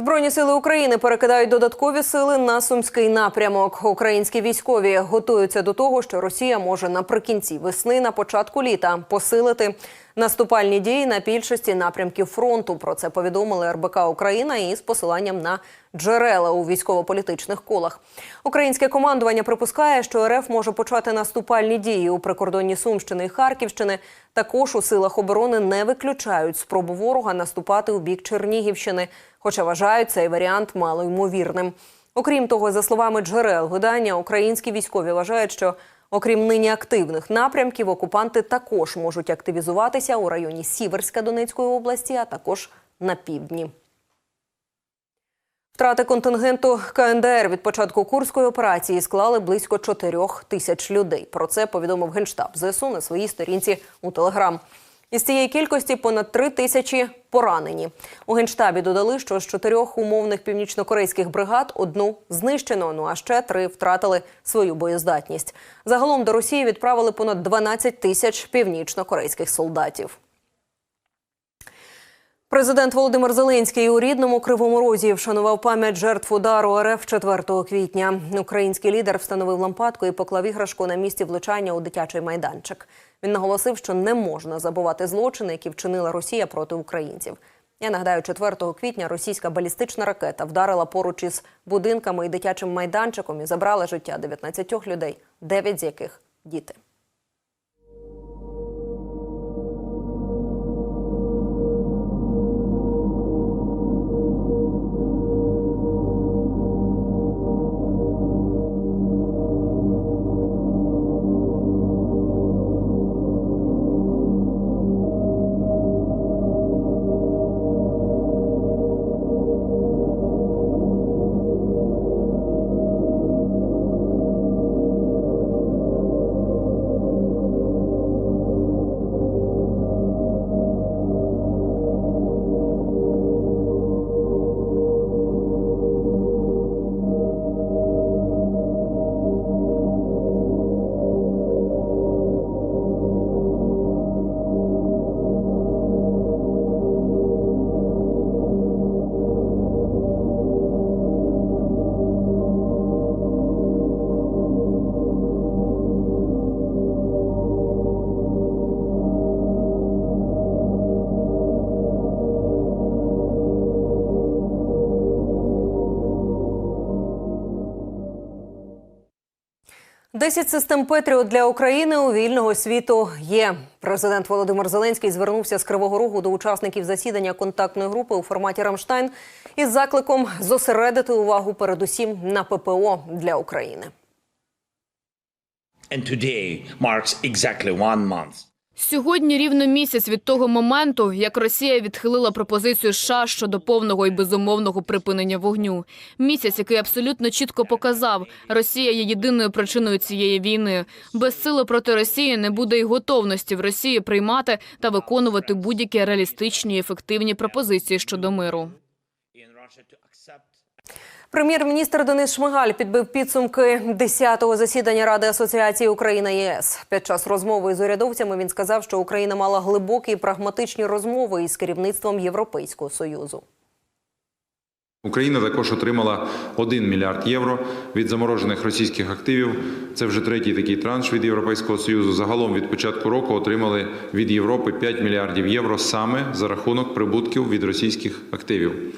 Збройні сили України перекидають додаткові сили на сумський напрямок. Українські військові готуються до того, що Росія може наприкінці весни, на початку літа посилити наступальні дії на більшості напрямків фронту. Про це повідомили РБК Україна із посиланням на джерела у військово-політичних колах. Українське командування припускає, що РФ може почати наступальні дії у прикордонні Сумщини і Харківщини. Також у силах оборони не виключають спробу ворога наступати у бік Чернігівщини, хоча вважають цей варіант малоймовірним. Окрім того, за словами джерел видання, українські військові вважають, що окрім нині активних напрямків, окупанти також можуть активізуватися у районі Сіверська Донецької області, а також на півдні. Втрати контингенту КНДР від початку курської операції склали близько 4 тисяч людей. Про це повідомив генштаб ЗСУ на своїй сторінці у Телеграм. Із цієї кількості понад 3 тисячі поранені. У генштабі додали, що з чотирьох умовних північнокорейських бригад одну знищено. Ну а ще три втратили свою боєздатність. Загалом до Росії відправили понад 12 тисяч північнокорейських солдатів. Президент Володимир Зеленський у рідному Кривому Розі вшанував пам'ять жертв удару РФ 4 квітня. Український лідер встановив лампадку і поклав іграшку на місці влучання у дитячий майданчик. Він наголосив, що не можна забувати злочини, які вчинила Росія проти українців. Я нагадаю, 4 квітня російська балістична ракета вдарила поруч із будинками і дитячим майданчиком і забрала життя 19 людей, 9 з яких діти. Десять систем Петріот для України у вільного світу є. Президент Володимир Зеленський звернувся з Кривого Рогу до учасників засідання контактної групи у форматі Рамштайн із закликом зосередити увагу передусім на ППО для України. And today marks exactly one month. Сьогодні рівно місяць від того моменту, як Росія відхилила пропозицію США щодо повного і безумовного припинення вогню. Місяць, який абсолютно чітко показав, Росія є єдиною причиною цієї війни. Без сили проти Росії не буде й готовності в Росії приймати та виконувати будь-які реалістичні і ефективні пропозиції щодо миру. Прем'єр-міністр Денис Шмигаль підбив підсумки 10-го засідання Ради асоціації Україна ЄС. Під час розмови з урядовцями він сказав, що Україна мала глибокі і прагматичні розмови із керівництвом Європейського союзу. Україна також отримала 1 мільярд євро від заморожених російських активів. Це вже третій такий транш від Європейського союзу. Загалом від початку року отримали від Європи 5 мільярдів євро саме за рахунок прибутків від російських активів.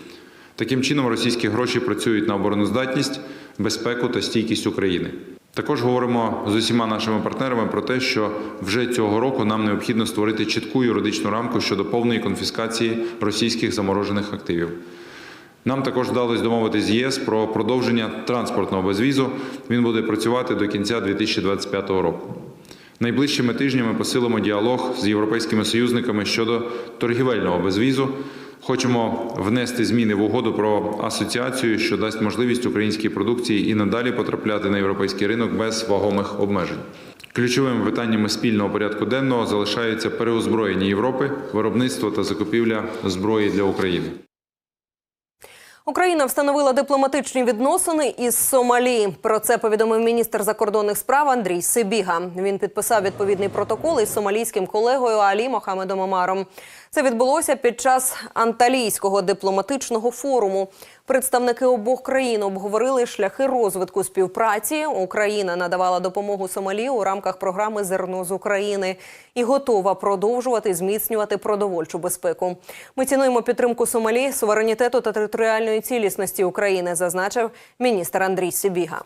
Таким чином, російські гроші працюють на обороноздатність, безпеку та стійкість України. Також говоримо з усіма нашими партнерами про те, що вже цього року нам необхідно створити чітку юридичну рамку щодо повної конфіскації російських заморожених активів. Нам також вдалося домовитися з ЄС про продовження транспортного безвізу. Він буде працювати до кінця 2025 року. Найближчими тижнями посилимо діалог з європейськими союзниками щодо торгівельного безвізу. Хочемо внести зміни в угоду про асоціацію, що дасть можливість українській продукції і надалі потрапляти на європейський ринок без вагомих обмежень. Ключовими питаннями спільного порядку денного залишаються переозброєння Європи, виробництво та закупівля зброї для України. Україна встановила дипломатичні відносини із Сомалі. Про це повідомив міністр закордонних справ Андрій Сибіга. Він підписав відповідний протокол із сомалійським колегою Алі Мохамедом Омаром. Це відбулося під час анталійського дипломатичного форуму. Представники обох країн обговорили шляхи розвитку співпраці. Україна надавала допомогу Сомалі у рамках програми Зерно з України і готова продовжувати зміцнювати продовольчу безпеку. Ми цінуємо підтримку Сомалі, суверенітету та територіальної цілісності України, зазначив міністр Андрій Сибіга.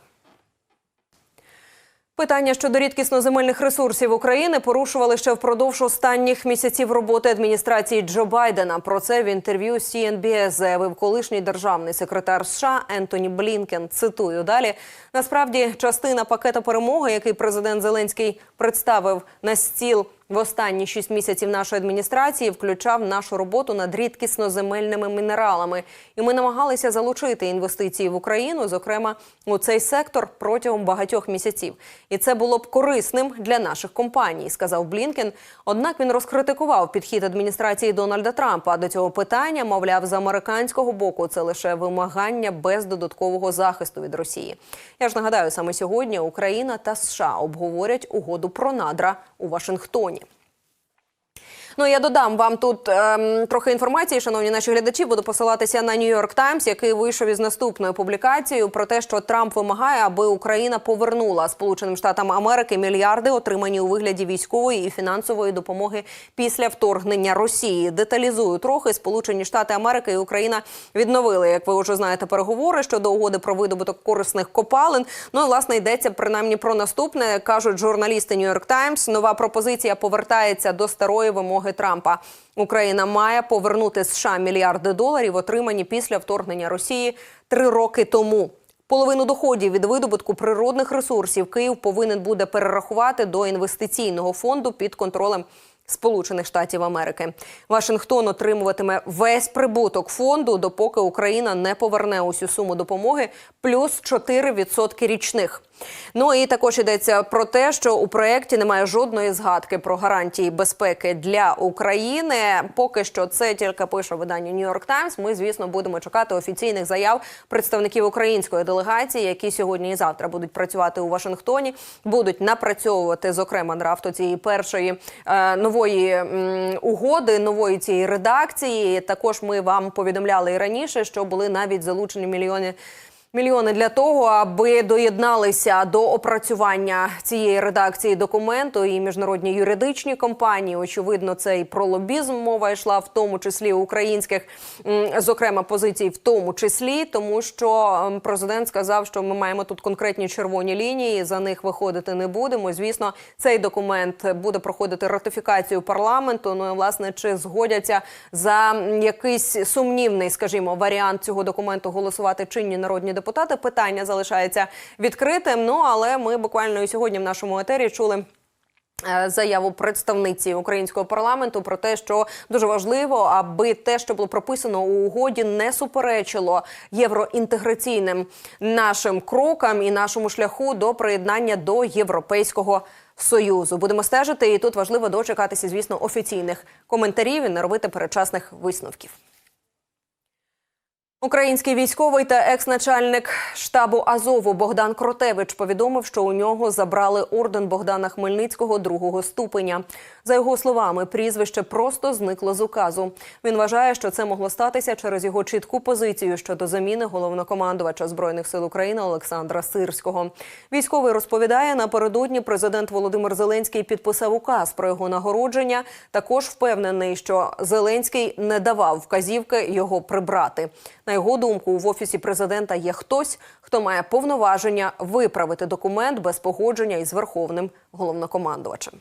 Питання щодо рідкісно-земельних ресурсів України порушували ще впродовж останніх місяців роботи адміністрації Джо Байдена. Про це в інтерв'ю CNBS заявив колишній державний секретар США Ентоні Блінкен. Цитую далі. Насправді, частина пакета перемоги, який президент Зеленський представив на стіл в останні шість місяців нашої адміністрації, включав нашу роботу над рідкісно-земельними мінералами. І ми намагалися залучити інвестиції в Україну, зокрема у цей сектор протягом багатьох місяців. І це було б корисним для наших компаній, сказав Блінкен. Однак він розкритикував підхід адміністрації Дональда Трампа до цього питання. Мовляв, з американського боку це лише вимагання без додаткового захисту від Росії. Я ж нагадаю, саме сьогодні Україна та США обговорять угоду про надра у Вашингтоні. Ну я додам вам тут ем, трохи інформації, шановні наші глядачі. Буду посилатися на Нью-Йорк Таймс, який вийшов із наступною публікацією про те, що Трамп вимагає, аби Україна повернула Сполученим Штатам Америки мільярди, отримані у вигляді військової і фінансової допомоги після вторгнення Росії. Деталізую трохи Сполучені Штати Америки і Україна відновили, як ви вже знаєте, переговори щодо угоди про видобуток корисних копалин. Ну і власне йдеться принаймні про наступне. кажуть журналісти Нью-Йорк Таймс. Нова пропозиція повертається до старої вимоги Трампа. Україна має повернути США мільярди доларів, отримані після вторгнення Росії три роки тому. Половину доходів від видобутку природних ресурсів Київ повинен буде перерахувати до інвестиційного фонду під контролем Сполучених Штатів Америки. Вашингтон отримуватиме весь прибуток фонду, допоки Україна не поверне усю суму допомоги, плюс 4% річних. Ну і також йдеться про те, що у проєкті немає жодної згадки про гарантії безпеки для України. Поки що це тільки пише видання New York Times. Ми, звісно, будемо чекати офіційних заяв представників української делегації, які сьогодні і завтра будуть працювати у Вашингтоні, будуть напрацьовувати зокрема драфту цієї першої е, нової м, угоди, нової цієї редакції. Також ми вам повідомляли і раніше, що були навіть залучені мільйони. Мільйони для того, аби доєдналися до опрацювання цієї редакції документу і міжнародні юридичні компанії. Очевидно, це і про лобізм мова йшла, в тому числі українських, зокрема позицій, в тому числі, тому що президент сказав, що ми маємо тут конкретні червоні лінії. За них виходити не будемо. Звісно, цей документ буде проходити ратифікацію парламенту. Ну і власне чи згодяться за якийсь сумнівний, скажімо, варіант цього документу голосувати чинні народні депутати. Питання залишається відкритим. Ну але ми буквально і сьогодні в нашому етері чули. е, Заяву представниці українського парламенту про те, що дуже важливо, аби те, що було прописано у угоді, не суперечило євроінтеграційним нашим крокам і нашому шляху до приєднання до європейського союзу. Будемо стежити, і тут важливо дочекатися, звісно, офіційних коментарів і не робити передчасних висновків. Український військовий та екс-начальник штабу Азову Богдан Кротевич повідомив, що у нього забрали орден Богдана Хмельницького другого ступеня. За його словами, прізвище просто зникло з указу. Він вважає, що це могло статися через його чітку позицію щодо заміни головнокомандувача збройних сил України Олександра Сирського. Військовий розповідає, напередодні президент Володимир Зеленський підписав указ про його нагородження. Також впевнений, що Зеленський не давав вказівки його прибрати. На його думку, в офісі президента є хтось, хто має повноваження виправити документ без погодження із верховним головнокомандувачем.